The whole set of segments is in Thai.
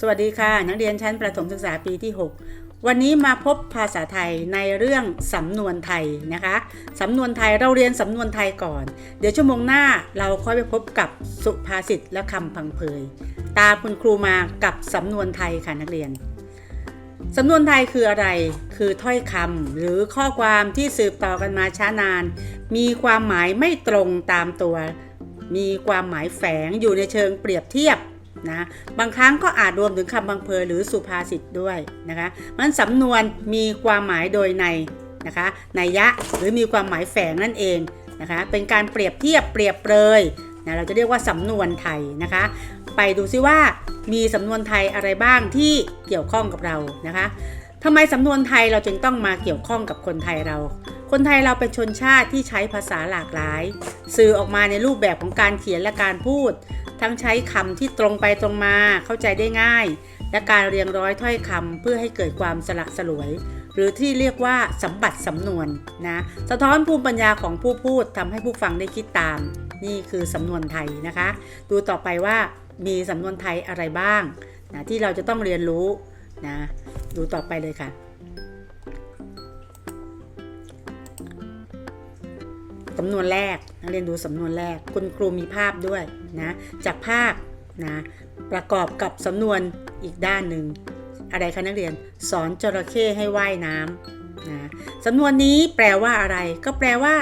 สวัสดีค่ะ นักเรียนชั้นประถมศึกษาปีที่ 6 วันนี้มาพบภาษาไทยในเรื่องสำนวนไทยนะคะสำนวนไทยเราเรียนสำนวนไทยก่อน เดี๋ยวชั่วโมงหน้าเราค่อยไปพบกับสุภาษิตและคำพังเพยตาคุณครูมากับสำนวนไทยค่ะนักเรียนสำนวนไทยคืออะไร คือถ้อยคำหรือข้อความที่สืบต่อกันมาช้านาน มีความหมายไม่ตรงตามตัว มีความหมายแฝงอยู่ในเชิงเปรียบเทียบ นะบางครั้งก็อาจรวมถึงคำบังเพยหรือสุภาษิตด้วยนะคะมันสำนวนมีความหมายโดยในนะคะนัยยะหรือมีความหมายแฝงนั่นเองนะคะเป็นการเปรียบเทียบเปรียบเปรยนะเราจะเรียกว่าสำนวนไทยนะคะ ไปดูซิว่ามีสำนวนไทยอะไรบ้างที่เกี่ยวข้องกับเรานะคะทำไมสำนวนไทยเราจึงต้องมาเกี่ยวข้องกับคนไทยเรา คนไทยเราเป็นชนชาติที่ใช้ภาษาหลากหลาย สื่อออกมาในรูปแบบของการเขียนและการพูด ทั้งใช้คำที่ตรงไปตรงมาเข้าใจได้ง่าย และการเรียงร้อยถ้อยคำเพื่อให้เกิดความสละสลวย หรือที่เรียกว่าสมบัติสำนวนนะสะท้อนภูมิปัญญาของผู้พูดทำให้ผู้ฟังได้คิดตาม นี่คือสำนวนไทยนะคะ ดูต่อไปว่ามีสำนวนไทยอะไรบ้างนะที่เราจะต้องเรียนรู้นะดูต่อไปเลยค่ะ สำนวนแรกนักเรียนดูสำนวนแรก คุณครูมีภาพด้วยนะจากภาพนะประกอบกับสำนวนอีกด้านหนึ่งอะไรคะนักเรียนสอนจระเข้ให้ว่ายน้ำนะสำนวนนี้แปลว่าอะไร ก็แปลว่า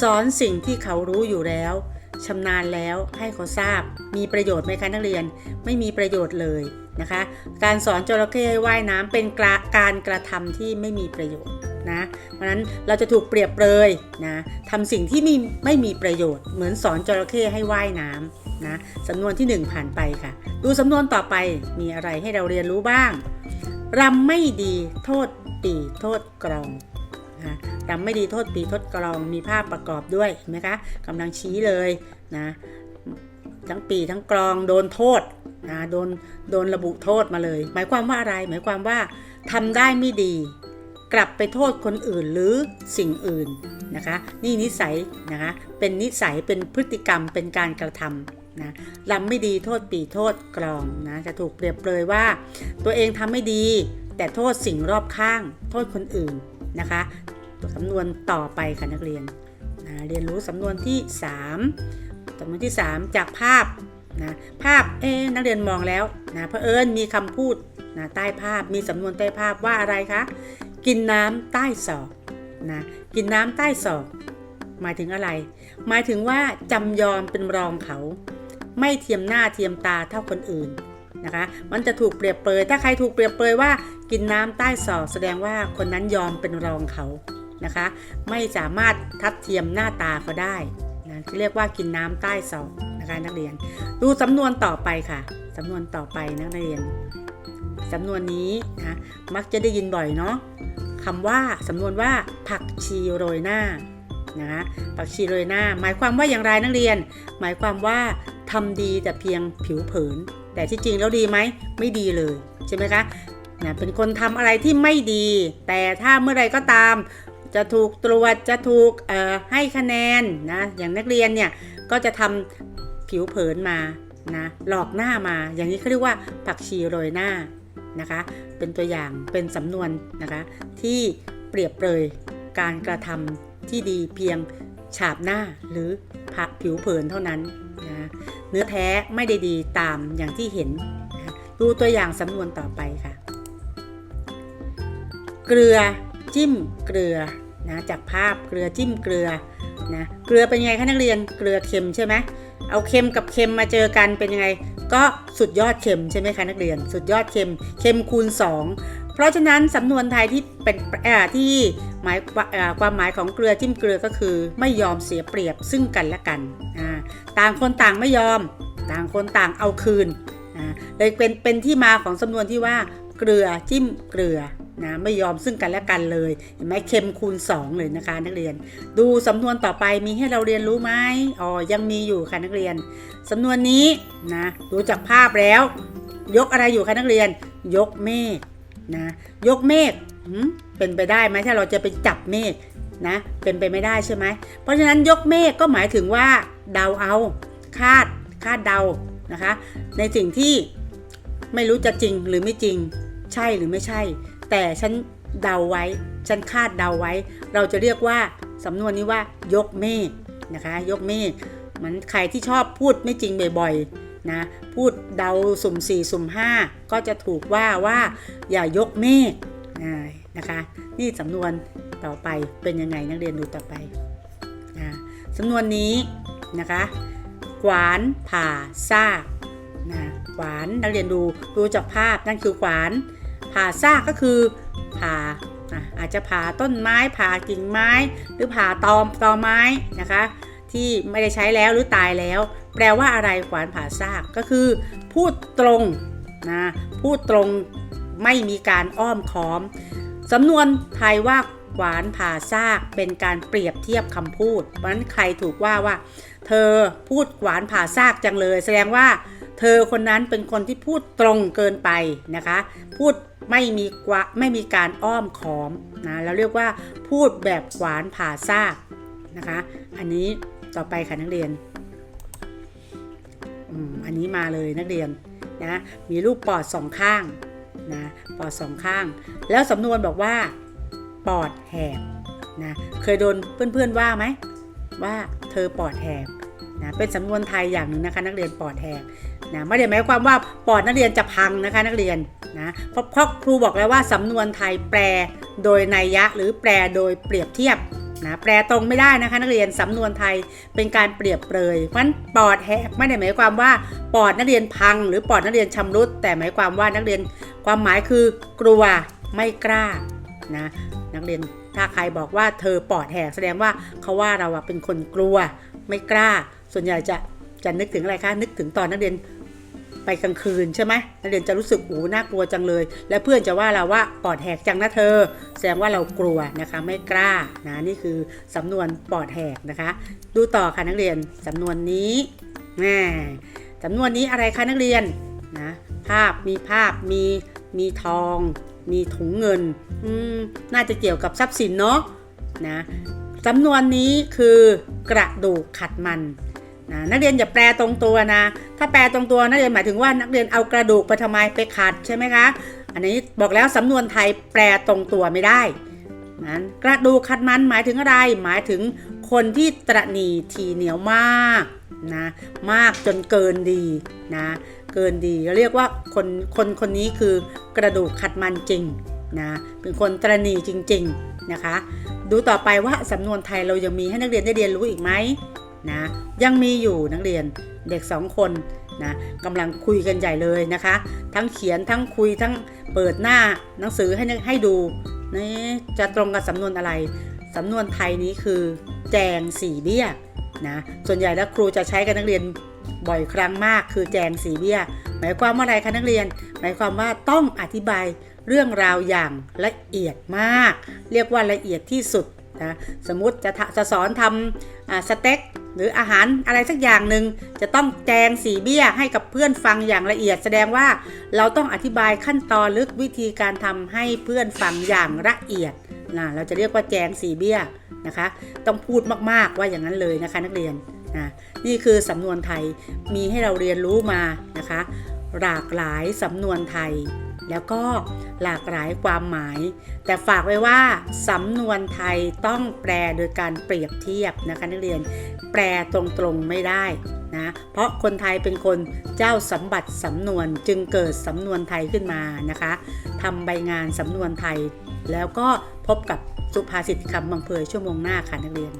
สอนสิ่งที่เขารู้อยู่แล้วชำนาญแล้วให้เขาทราบ มีประโยชน์ไหมคะนักเรียน ไม่มีประโยชน์เลย นะคะ การสอนจระเข้ให้ว่ายน้ำเป็นการกระทำที่ไม่มีประโยชน์นะเพราะฉะนั้นเราจะถูกเปรียบเปรยนะทำสิ่งที่ไม่ไม่มีประโยชน์ เหมือนสอนจระเข้ให้ว่ายน้ำนะสำนวนที่ 1 ผ่านไปค่ะ ดูสำนวนต่อไปมีอะไรให้เราเรียนรู้บ้างรำไม่ดีโทษปีโทษกรองนะรำไม่ดีโทษปีโทษกรองมีภาพประกอบด้วยเห็นไหมคะกำลังชี้เลยนะ ทั้งปีทั้งกรองโดนโทษนะโดนโดนระบุโทษมาเลย หมายความว่าอะไร หมายความว่าทำได้ไม่ดี กลับไปโทษคนอื่นหรือสิ่งอื่นนะคะ นี่นิสัยนะคะเป็นนิสัยเป็นพฤติกรรมเป็นการกระทำนะลำไม่ดีโทษปีโทษกรองนะจะถูกเปรียบเปรยว่า ตัวเองทำไม่ดี แต่โทษสิ่งรอบข้าง โทษคนอื่นนะคะสำนวนต่อไปค่ะนักเรียนนะเรียนรู้สำนวนที่ 3 สำนวนที่ 3 จากภาพนะภาพเอ๊นักเรียนมองแล้วนะเพอเอิญมีคำพูดนะใต้ภาพมีสำนวนใต้ภาพว่าอะไรคะ กินน้ำใต้ศอกนะกินน้ำใต้ศอกหมายถึงอะไร หมายถึงว่าจำยอมเป็นรองเขา ไม่เทียมหน้าเทียมตาเท่าคนอื่นนะคะ มันจะถูกเปรียบเปรยถ้าใครถูกเปรียบเปรยว่ากินน้ำใต้ศอกแสดงว่าคนนั้นยอมเป็นรองเขานะคะ ไม่สามารถทัดเทียมหน้าตาเขาได้ นะที่เรียกว่ากินน้ำใต้ศอกนะคะนักเรียน ดูสำนวนต่อไปค่ะสำนวนต่อไปนักเรียนสำนวนนี้นะมักจะได้ยินบ่อยเนาะคำว่าสำนวนว่าผักชีโรยหน้านะคะผักชีโรยหน้า หมายความว่าอย่างไรนักเรียน หมายความว่าทำดีแต่เพียงผิวเผิน แต่ที่จริงแล้วดีไหมไม่ดีเลยใช่ไหมคะนะเป็นคนทำอะไรที่ไม่ดี แต่ถ้าเมื่อไรก็ตาม จะถูกตรวจจะถูกให้คะแนนนะอย่างนักเรียนเนี่ยก็จะทำผิวเผินมานะหลอกหน้ามาอย่างนี้เขาเรียกว่าผักชีโรยหน้านะคะ เป็นตัวอย่างเป็นสำนวนนะคะ ที่เปรียบเปรยการกระทำที่ดีเพียงฉาบหน้าหรือผักผิวเผินเท่านั้นนะเนื้อแท้ไม่ได้ดีตามอย่างที่เห็นนะดูตัวอย่างสำนวนต่อไปค่ะ เกลือจิ้มเกลือ นะจากภาพเกลือจิ้มเกลือนะเกลือเป็นยังไงคะนักเรียนเกลือเค็มใช่ไหมเอาเค็มกับเค็มมาเจอกันเป็นยังไง ก็สุดยอดเค็มใช่ไหมคะนักเรียน สุดยอดเค็มเค็มคูณ 2 เพราะฉะนั้นสำนวนไทยที่เป็นที่หมายความหมายของเกลือจิ้มเกลือก็คือ ไม่ยอมเสียเปรียบซึ่งกันและกันต่างคนต่างไม่ยอม ต่างคนต่างเอาคืนเลยเป็นเป็นที่มาของสำนวนที่ว่าเกลือจิ้มเกลือ นะไม่ยอมซึ่งกันและกันเลยเห็นไหมเค็มคูณ 2 เลยนะคะนักเรียน ดูสำนวนต่อไปมีให้เราเรียนรู้ไหมอ๋อยังมีอยู่ค่ะนักเรียนสำนวนนี้นะดูจากภาพแล้ว ยกอะไรอยู่คะนักเรียน ยกเมฆนะยกเมฆเป็นไปได้ไหมถ้าเราจะไปจับเมฆนะเป็นไปไม่ได้ใช่ไหมเพราะฉะนั้นยกเมฆก็หมายถึงว่าเดาเอาคาดคาดเดานะคะ ในสิ่งที่ไม่รู้จะจริงหรือไม่จริง ใช่หรือไม่ใช่ แต่ฉันเดาไว้ ฉันคาดเดาไว้ เราจะเรียกว่าสำนวนนี้ว่ายกเมฆนะคะ ยกเมฆมันใครที่ชอบพูดไม่จริงบ่อยๆนะพูดเดาสุ่ม4สุ่ม5 ก็จะถูกว่าว่าอย่ายกเมฆนะคะ นี่สำนวนต่อไปเป็นยังไงนักเรียนดูต่อไปอ่าสำนวนนี้นะคะขวานผ่าซากนะขวานนักเรียนดูดูจากภาพนั่นคือขวาน ผ่าซากก็คือผ่าอาจจะผ่าต้นไม้ผ่ากิ่งไม้ หรือผ่าตอมตอไม้นะคะ ที่ไม่ได้ใช้แล้วหรือตายแล้ว แปลว่าอะไรขวานผ่าซากก็คือ พูดตรงนะพูดตรงไม่มีการอ้อมค้อมสำนวนไทยว่าขวานผ่าซากเป็นการเปรียบเทียบคำพูด เพราะนั้นใครถูกว่าว่า เธอพูดขวานผ่าซากจังเลย แสดงว่า เธอคนนั้นเป็นคนที่พูดตรงเกินไปนะคะ พูด ไม่มีกวะไม่มีการอ้อมค้อมนะเราเรียกว่าพูดแบบขวานผ่าซากนะคะ อันนี้ต่อไปค่ะนักเรียนอืมอันนี้มาเลยนักเรียนนะมีรูปปอดสองข้างนะปอดสองข้าง แล้วสำนวนบอกว่า ปอดแหกนะเคยโดนเพื่อนๆว่าไหมว่าเธอปอดแหกนะเป็นสำนวนไทยอย่างหนึ่งนะคะ นักเรียนปอดแหก นะไม่ได้หมายความว่าปอดนักเรียนจะพังนะคะนักเรียนนะเพราะครูบอกแล้วว่าสำนวนไทยแปลโดยนัยยะหรือแปลโดยเปรียบเทียบนะแปลตรงไม่ได้นะคะนักเรียนสำนวนไทยเป็นการเปรียบเปรยเพราะฉะนั้นปอดแหกไม่ได้หมายความว่าปอดนักเรียนพัง หรือปอดนักเรียนชำรุด แต่หมายความว่านักเรียนความหมายคือกลัวไม่กล้านะนักเรียนถ้าใครบอกว่าเธอปอดแหกแสดงว่าเขาว่าเราเป็นคนกลัวไม่กล้า ส่วนใหญ่จะ จะนึกถึงอะไรคะ นึกถึงตอนนักเรียนไปกลางคืนใช่ไหมนักเรียนจะรู้สึกอูน่ากลัวจังเลย และเพื่อนจะว่าเราว่าปอดแหกจังนะเธอ แสดงว่าเรากลัวนะคะไม่กล้านะนี่คือสำนวนปอดแหกนะคะ ดูต่อค่ะนักเรียนสำนวนนี้แหมสำนวนนี้อะไรคะนักเรียนนะภาพมีภาพมีมีทอง มีถุงเงินอืมน่าจะเกี่ยวกับทรัพย์สินเนาะนะสำนวนนี้คือกระดูกขัดมัน นะนักเรียนอย่าแปลตรงตัวนะ ถ้าแปลตรงตัวนักเรียนหมายถึงว่านักเรียนเอากระดูกไปทำไมไปขัดใช่ไหมคะ อันนี้บอกแล้วสำนวนไทยแปลตรงตัวไม่ได้นั้นกระดูกขัดมันหมายถึงอะไร หมายถึงคนที่ตระหนี่ทีเหนียวมากนะมากจนเกินดีนะเกินดีเราเรียกว่าคนคนคนนี้คือกระดูกขัดมันจริงนะเป็นคนตระหนี่จริง ๆนะคะ ดูต่อไปว่าสำนวนไทยเรายังมีให้นักเรียนได้เรียนรู้อีกไหม นะยังมีอยู่นักเรียนเด็กสองคนนะกำลังคุยกันใหญ่เลยนะคะ ทั้งเขียนทั้งคุยทั้งเปิดหน้าหนังสือให้ให้ดูนี่จะตรงกับสำนวนอะไรสำนวนไทยนี้คือ แจงสี่เบี้ยนะส่วนใหญ่แล้วครูจะใช้กับนักเรียนบ่อยครั้งมากคือแจงสีเบี้ย หมายความว่าอะไรคะนักเรียน หมายความว่าต้องอธิบายเรื่องราวอย่างละเอียดมาก เรียกว่าละเอียดที่สุด นะสมมติจะจะสอนทำสเต็กหรืออาหารอะไรสักอย่างหนึ่งจะต้องแจงสีเบี้ยให้กับเพื่อนฟังอย่างละเอียด แสดงว่าเราต้องอธิบายขั้นตอนลึกวิธีการทำให้เพื่อนฟังอย่างละเอียดนะเราจะเรียกว่าแจงสีเบี้ยนะคะ ต้องพูดมากๆว่าอย่างนั้นเลยนะคะนักเรียนนะนี่คือสำนวนไทยมีให้เราเรียนรู้มานะคะ หลากหลายสำนวนไทย แล้วก็หลากหลายความหมาย แต่ฝากไว้ว่าสำนวนไทยต้องแปลโดยการเปรียบเทียบนะคะนักเรียนแปลตรงๆไม่ได้นะเพราะคนไทยเป็นคนเจ้าสมบัติสำนวนจึงเกิดสำนวนไทยขึ้นมานะคะทำใบงานสำนวนไทย แล้วก็พบกับสุภาษิตคำบังเพยชั่วโมงหน้าค่ะนักเรียน